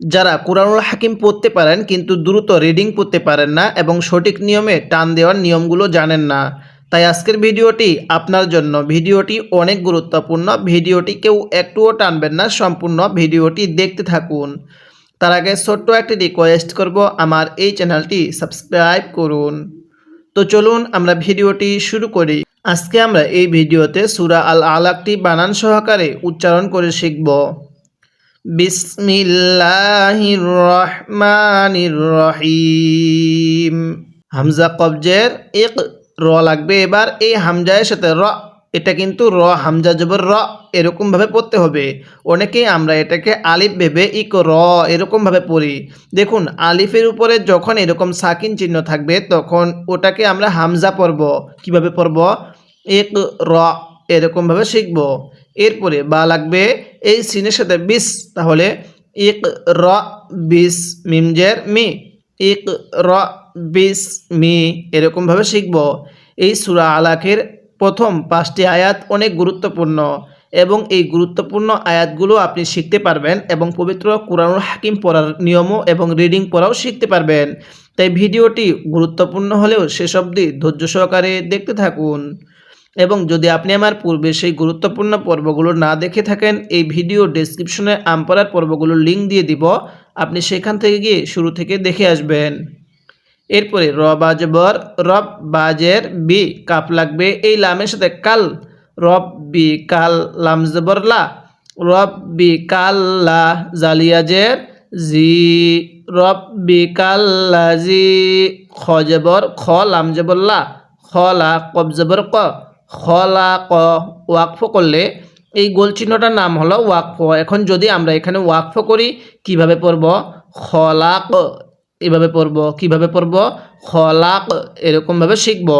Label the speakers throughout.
Speaker 1: যারা কোরআনুল হাকিম পড়তে পারেন কিন্তু দ্রুত রিডিং পড়তে পারেন না এবং সঠিক নিয়মে টান দেওয়ার নিয়মগুলো জানেন না। তাই আজকের ভিডিওটি আপনার জন্য। ভিডিওটি অনেক গুরুত্বপূর্ণ। ভিডিওটি কেউ একটুও টানবেন না। সম্পূর্ণ ভিডিওটি দেখতে থাকুন। তার আগে ছোট্ট একটি রিকোয়েস্ট করব। আমার এই চ্যানেলটি সাবস্ক্রাইব করুন। তো চলুন আমরা ভিডিওটি শুরু করি। আজকে আমরা এই ভিডিওতে সুরা আল আলাকটি বানান সহকারে উচ্চারণ করে শিখব। বিসমিল্লাহির রহমানির রহিম। হামজা কবজের এক র লাগবে। এবার এই হামজায়ের সাথে র, এটা কিন্তু র, হামজা জবর র, এরকমভাবে পড়তে হবে। অনেকেই আমরা এটাকে আলিফ ভেবে ইক র, এরকমভাবে পড়ি। দেখুন, আলিফের উপরে যখন এরকম সাকিন চিহ্ন থাকবে, তখন ওটাকে আমরা হামজা পড়ব। কীভাবে পড়ব? এক র, এরকমভাবে শিখব। এরপরে বা লাগবে এই সিনের সাথে বিস, তাহলে এক র বিস মিমজের মি এক র বিস মি এরকমভাবে শিখব। এই সুরা আলাকের প্রথম পাঁচটি আয়াত অনেক গুরুত্বপূর্ণ এবং এই গুরুত্বপূর্ণ আয়াতগুলো আপনি শিখতে পারবেন এবং পবিত্র কোরআনুল হাকিম পড়ার নিয়মও এবং রিডিং পড়াও শিখতে পারবেন। তাই ভিডিওটি গুরুত্বপূর্ণ হলেও শেষ অবধি ধৈর্য সহকারে দেখতে থাকুন। এবং যদি আপনি আমার পূর্বে সেই গুরুত্বপূর্ণ পর্বগুলো না দেখে থাকেন, এই ভিডিও ডেসক্রিপশনে আমপারার পর্বগুলোর লিঙ্ক দিয়ে দিব। আপনি সেখান থেকে গিয়ে শুরু থেকে দেখে আসবেন। এরপরে, র বাজবর রব বাজের বি কাপ লাগবে। এই লামের সাথে কাল, রব, বি, কাল, লাম জবর লা। রব, বি, কাল, লা জালিয়াজের জি, রব, বি, কাল, লা, জি, খ জবর খ, লাম জবর লা। খ, লা কব জবর ক। খ লা ক ওয়াকফ করলে এই গোল চিহ্নটার নাম হলো ওয়াকফ। এখন যদি আমরা এখানে ওয়াকফ করি, কীভাবে পড়ব? খলাক, এভাবে পড়ব। কীভাবে পড়ব? খলাক, এরকমভাবে শিখব।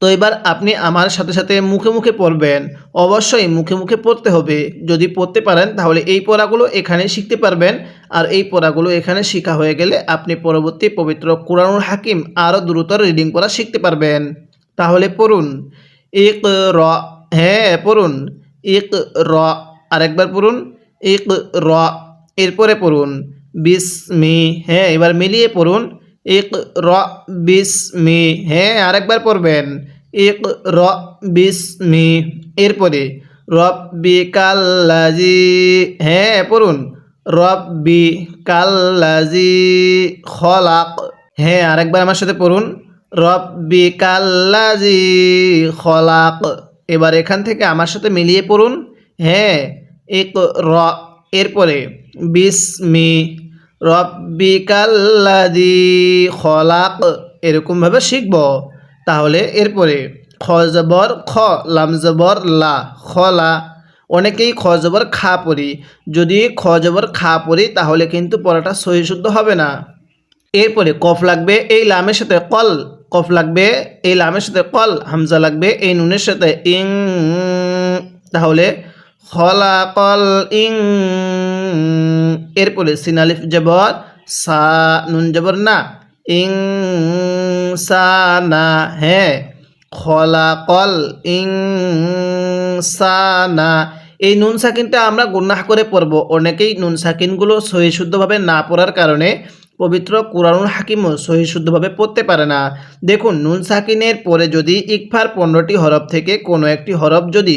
Speaker 1: তো এবার আপনি আমার সাথে সাথে মুখে মুখে পড়বেন। অবশ্যই মুখে মুখে পড়তে হবে। যদি পড়তে পারেন, তাহলে এই পড়াগুলো এখানে শিখতে পারবেন। আর এই পড়াগুলো এখানে শেখা হয়ে গেলে আপনি পরবর্তী পবিত্র কোরআনুল হাকিম আরও দ্রুত রিডিং করা শিখতে পারবেন। তাহলে পড়ুন। এক র হ্যাঁ পড়ুন। এক র আরেকবার পড়ুন। এক র এরপরে পড়ুন। বিসমি হ্যাঁ এবার মিলিয়ে পড়ুন। এক র বিসমি হ্যাঁ আরেকবার পড়বেন। এক র বিসমি, এরপরে। রব্বি কাল্লাজি হ্যাঁ পড়ুন। রব্বি কাল্লাজি খলাক হ্যাঁ আরেকবার আমার সাথে পড়ুন। রব্বি কাল্লাজি খলাক। এবার এখান থেকে আমার সাথে মিলিয়ে পড়ুন। হ্যাঁ এক র এরপরে বিসমি রব্বি কাল্লাজি খলাক। এরকমভাবে শিখব। তাহলে এরপরে খ জবর খ, লাম জবর লা খলা অনেকেই খ জবর খা পড়ি। যদি খ জবর খা পড়ি, তাহলে কিন্তু পড়াটা সহি শুদ্ধ হবে না। এরপরে কফ লাগবে এই লামের সাথে, কল। কফ লাগবে, এই লামের সাথে কল, হামজা লাগবে, এই নুনের সাথে ইং। তাহলে খলা কল ইং। এরপরে সিনালিফ জবর, সা, নুন জবর না, ইং, সা, না হ্যাঁ খলা কল ইং, সা, না। এই নুন সাকিনটা আমরা গুন্নাহ করে পড়ব। অনেকেই নুন সাকিনগুলো সহি শুদ্ধভাবে না পড়ার কারণে পবিত্র কোরআনুল হাকিমও সহি শুদ্ধভাবে পড়তে পারে না। দেখুন, নুন সাকিনের পরে যদি ইকফার পনেরোটি হরফ থেকে কোনো একটি হরফ যদি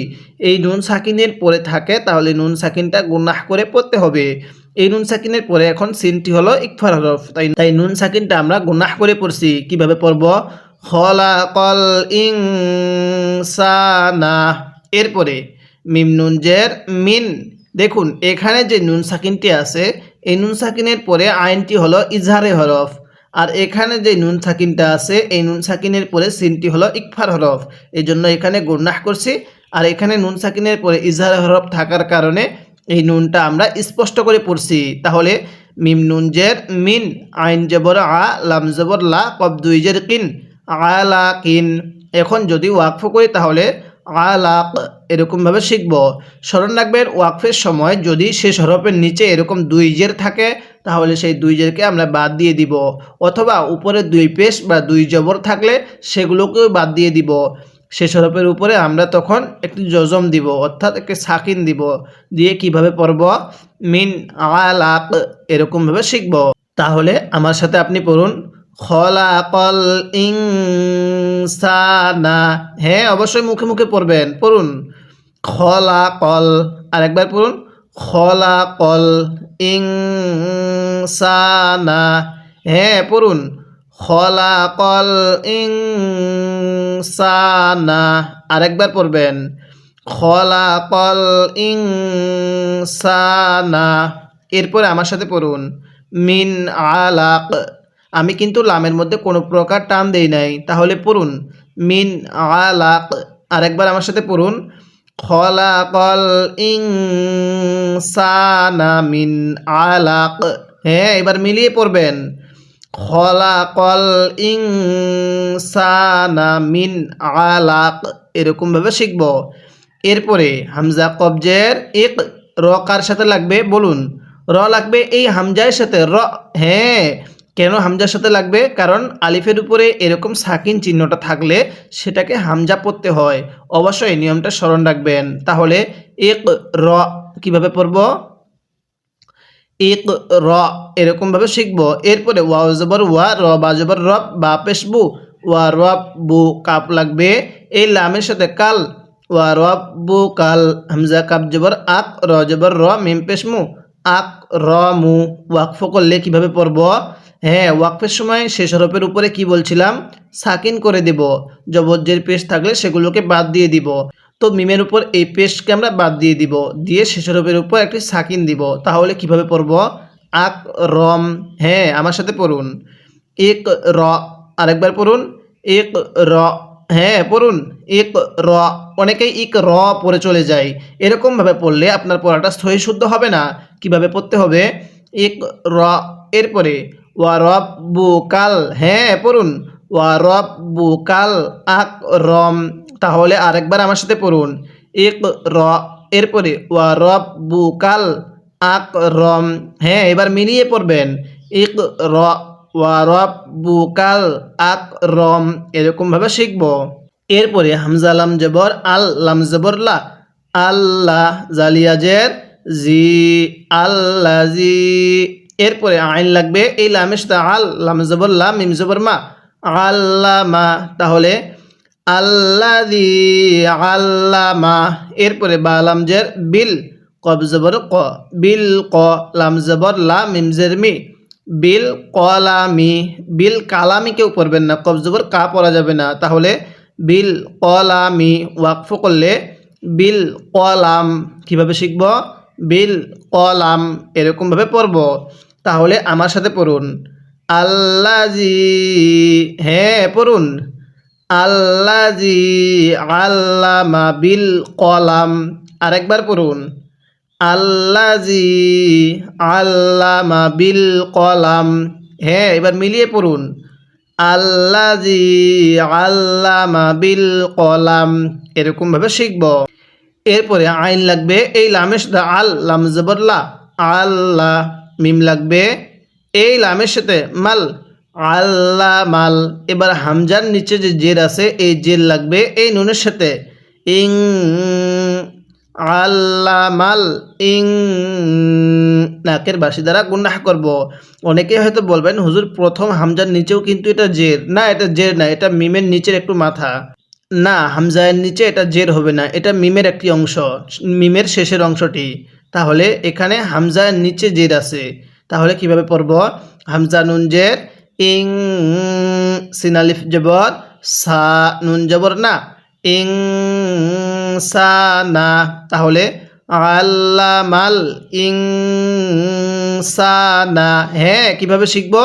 Speaker 1: এই নুন সাকিনের পরে থাকে, তাহলে নুন সাকিনটা গুন্নাহ করে পড়তে হবে। এই নুন সাকিনের পরে এখন সিনটি হলো ইকফার হরফ। তাই তাই নুন সাকিনটা আমরা গুন্নাহ করে পড়ছি। কীভাবে পড়ব? খলা কল ইং সানা এরপরে মিম নুন জের মিন। দেখুন, এখানে যে নুন সাকিনটি আছে এই নুন সাকিনের পরে আইনটি হলো ইজহারে হরফ। আর এখানে যে নুন সাকিনটা আছে, এই নুন সাকিনের পরে সিনটি হলো ইকফার হরফ। এই জন্য এখানে গুন্নাহ করছি। আর এখানে নুন সাকিনের পরে ইজহারে হরফ থাকার কারণে এই নুনটা আমরা স্পষ্ট করে পড়ছি। তাহলে মিম নুন জের, মিন, আইন জবর আ, লাম জবর লা কব দুই জের কিন আলা কিন। এখন যদি ওয়াকফ করি তাহলে আলাক এরকমভাবে শিখব। স্মরণ রাখবেন, ওয়াকফের সময় যদি শেষ হরফের নিচে এরকম দুই জের থাকে, তাহলে সেই দুই জেরকে আমরা বাদ দিয়ে দিব। অথবা উপরে দুই পেশ বা দুই জবর থাকলে সেগুলোকেও বাদ দিয়ে দিব। শেষ হরফের উপরে আমরা তখন একটি জজম দিব, অর্থাৎ একটি সাকিন দিব। দিয়ে কীভাবে পড়ব? মিন আলাক এরকমভাবে শিখব। তাহলে আমার সাথে আপনি পড়ুন। খলাকল ইনসানা। হ্যাঁ অবশ্যই মুখে মুখে পড়বেন, পড়ুন। খলাকল আর একবার পড়ুন। খলাকল ইনসানা। হ্যাঁ পড়ুন। খলাকল ইনসানা। আরেকবার পড়বেন। খলাকল ইনসানা। এরপরে আমার সাথে পড়ুন। মিন আলাক আমি কিন্তু লামের মধ্যে কোনো প্রকার টান দেই নাই। তাহলে পড়ুন। মিন আলাক, আরেকবার আমার সাথে পড়ুন। খলাকল ইনসানা মিন আলাক। হ্যাঁ এবার মিলিয়ে পড়বেন। খলাকল ইনসানা মিন আলাক। এরকমভাবে শিখব। এরপরে হামজা কবজের এক র কার সাথে লাগবে? বলুন। র লাগবে এই হামজার সাথে। র হ্যাঁ। কেন হামজার সাথে লাগবে? কারণ আলিফের উপরে এরকম সাকিন চিহ্নটা থাকলে সেটাকে হামজা পড়তে হয়। অবশ্যই নিয়মটা স্মরণ রাখবেন। তাহলে এক র কীভাবে পড়ব? এক র এরকমভাবে শিখব। এরপরে ওয়া জবর ওয়া, র বা জবর রব বা পেশবু। ওয়া রব বু কাপ লাগবে। এই লামের সাথে কাল। ওয়া রব বু কাল, হামজা, কাপ জবর, আক, র জবর, র, মিম, পেশমু। আক, র, মু। ওয়াকফ করলে কীভাবে পড়ব? হ্যাঁ ওয়াকফের সময় শেষ হরফের উপরে কি বলছিলাম? সাকিন করে দেব। জবজ্জের পেশ থাকলে সেগুলোকে বাদ দিয়ে দিব। তো মিমের উপর এই পেস্টকে আমরা বাদ দিয়ে দিব। দিয়ে শেষ হরফের উপর একটি সাকিন দিব। তাহলে কীভাবে পড়ব? আক রম। হ্যাঁ আমার সাথে পড়ুন। এক র। আরেকবার পড়ুন। এক র। হ্যাঁ পড়ুন। এক র। অনেকেই ইক র পড়ে চলে যায়। এরকমভাবে পড়লে আপনার পড়াটা সহি শুদ্ধ হবে না। কীভাবে পড়তে হবে? এক র। এরপরে ওয়া বু কাল হ্যাঁ পড়ুন। ওয়া রব বু কাল আক রম তাহলে আরেকবার আমার সাথে পড়ুন। এক র এরপরে ওয়া রব বু কাল আক রম হ্যাঁ এবার মিলিয়ে পড়বেন। এক র ওয়া রব বু কাল আক রম এরকমভাবে শিখব। এরপরে হামজা লাম জবর, আল লাম জবর লা। আল্লাহ জালিয়াজের জি, আল্লাহ জি। এরপরে আইন লাগবে, এই লামের সাথে আল, লাম মিমজবর মা। আল্লামা, তাহলে আল্লাদি আল্লামা, এরপরে বা লামজের বিল, কব জবর ক, বিল ক, লাম জবর লা মিমজের মি। বিল কলামি, বিল কালামি কেউ পড়বেন না, কব জবর কা পড়া যাবে না। তাহলে বিল কলামি ওয়াকফ করলে বিল কলাম কীভাবে শিখব? বিল কলাম এরকমভাবে পড়ব। তাহলে আমার সাথে পড়ুন। আল্লাজি হ্যাঁ পড়ুন। আল্লাজি আল্লামা বিল কলাম। আরেকবার পড়ুন। আল্লাজি আল্লামা বিল কলাম। হ্যাঁ এবার মিলিয়ে পড়ুন। আল্লাজি আল্লামা বিল কলাম। এরকমভাবে শিখব। এরপরে আইন লাগবে, এই লামের সাথে আল, লাম জবরলা। আল্লাহ মিম লাগবে। এই লামের সাথে মাল আল্লাহ মাল এবার হামজার নিচে যে জের আছে, এই জের লাগবে। এই নুনের সাথে, ইং আল্লাহ মাল ইং, নাকের বাসি দ্বারা গুন্ডাহ করব। অনেকে হয়তো বলবেন, হুজুর, প্রথম হামজার নিচেও কিন্তু এটা জের। না, এটা জের না, এটা মিমের নিচের একটু মাথা। না হামজায়ের নিচে এটা জের হবে না, এটা মিমের একটি অংশ, মিমের শেষের অংশটি। তাহলে এখানে হামজায়ের নিচে জের আছে। তাহলে কীভাবে পড়ব? হামজা নুন জের, ইং সিনালিফ জবর, সা নুন জবর না, ইং, সা না। তাহলে আল্লামাল ইং, সা না। হ্যাঁ কীভাবে শিখব?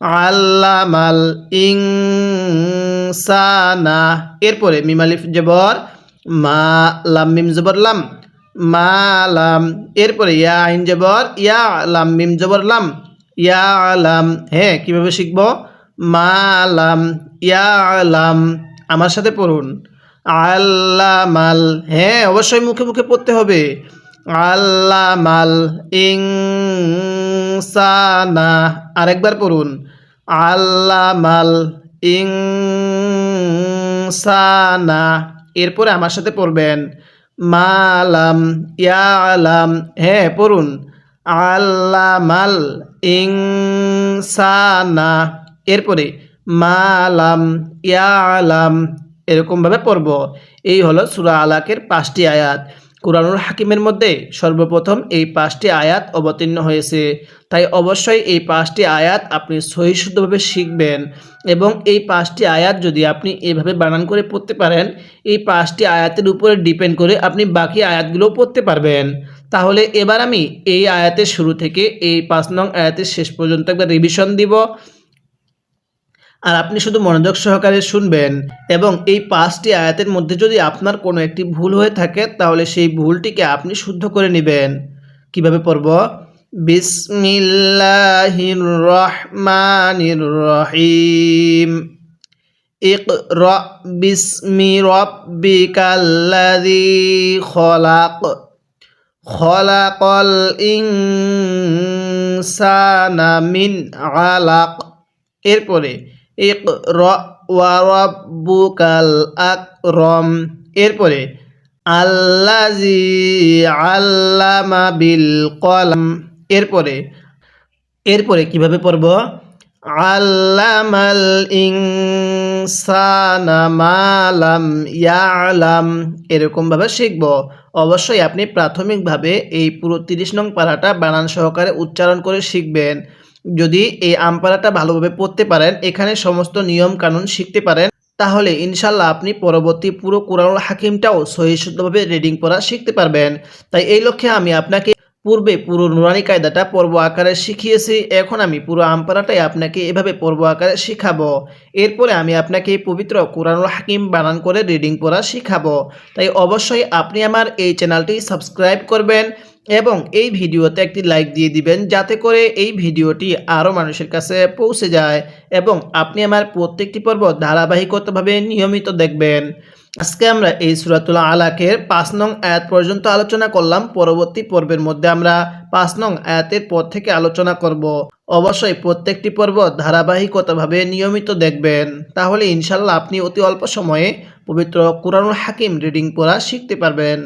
Speaker 1: আল্লামাল ইং, সা না। এরপরে মিমালিফ জবর, মা লাম মিম জবর লাম। মা লাম এরপরে ইয়া আইন জবর, ইয়া আলাম, মিম জবর লাম, ইয়া আলাম। হ্যাঁ কীভাবে শিখব? মা লাম ইয়া আলাম। আমার সাথে পড়ুন। আল্লামাল। হ্যাঁ অবশ্যই মুখে মুখে পড়তে হবে। আল্লামাল ইং সানা আরেকবার পড়ুন। আল্লামাল ইং ইনসানা। এরপরে আমার সাথে পড়বেন। মালাম, ইয়ালাম হ্যাঁ পড়ুন। আল্লামাল ইংসানা এরপরে মালাম, ইয়ালাম, এরকমভাবে পড়ব। এই হলো সুরা আলাকের পাঁচটি আয়াত। কুরআনুল হাকিমের মধ্যে সর্বপ্রথম এই পাঁচটি আয়াত অবতীর্ণ হয়েছে। তাই অবশ্যই এই পাঁচটি আয়াত আপনি সহিষ্ণুভাবে শিখবেন এবং এই পাঁচটি আয়াত যদি আপনি এভাবে বানান করে পড়তে পারেন, এই পাঁচটি আয়াতের উপরে ডিপেন্ড করে আপনি বাকি আয়াতগুলোও পড়তে পারবেন। তাহলে এবার আমি এই আয়াতের শুরু থেকে এই পাঁচ নং আয়াতের শেষ পর্যন্ত একবার রিভিশন দিব। আর আপনি শুধু মনোযোগ সহকারে শুনবেন এবং এই পাঁচটি আয়াতের মধ্যে যদি আপনার কোনো একটি ভুল হয়ে থাকে, তাহলে সেই ভুলটিকে আপনি শুদ্ধ করে নেবেন। কীভাবে পড়ব? বিসমিল্লাহির রহমানির রহিম ইকরা বিসমি রাব্বিকাল্লাযী খলাক। খলাকল ইনসানা মিন আলাক। এরপরে ইকরা ওয়া আকরম। এরপরে আল্লাজি আল্লামা বিল কলম। এরপরে এরপরে কীভাবে পড়ব? আল্লামাল ইনসানা মালাম ইয়ালাম। এরকমভাবে শিখব। অবশ্যই আপনি প্রাথমিকভাবে এই পুরো তিরিশ নং পাড়াটা বানান সহকারে উচ্চারণ করে শিখবেন। যদি এই আমপারাটা ভালোভাবে পড়তে পারেন, এখানে সমস্ত নিয়ম কানুন শিখতে পারেন, তাহলে ইনশাল্লাহ আপনি পরবর্তী পুরো কোরআনুল হাকিমটাও সহিশুদ্ধভাবে রিডিং পড়া শিখতে পারবেন। তাই এই লক্ষ্যে আমি আপনাকে পূর্বে পুরো নুরানি কায়দাটা পর্ব আকারে শিখিয়েছি, এখন আমি পুরো আমপারাটাই আপনাকে এভাবে পর্ব আকারে শিখাবো। এরপরে আমি আপনাকে পবিত্র কোরআনুল হাকিম বানান করে রিডিং পড়া শিখাবো। তাই অবশ্যই আপনি আমার এই চ্যানেলটি সাবস্ক্রাইব করবেন এবং এই ভিডিওতে একটি লাইক দিয়ে দিবেন যাতে করে এই ভিডিওটি আরও মানুষের কাছে পৌঁছে যায় এবং আপনি আমার প্রত্যেকটি পর্ব ধারাবাহিকতভাবে নিয়মিত দেখবেন। আজকে আমরা এই সুরাতুল আলাকের পাঁচ নং আয়াত পর্যন্ত আলোচনা করলাম। পরবর্তী পর্বের মধ্যে আমরা পাঁচ নং আয়াতের পর থেকে আলোচনা করব। অবশ্যই প্রত্যেকটি পর্ব ধারাবাহিকতাভাবে নিয়মিত দেখবেন। তাহলে ইনশাল্লাহ আপনি অতি অল্প সময়ে পবিত্র কোরআনুল হাকিম রিডিং পড়া শিখতে পারবেন।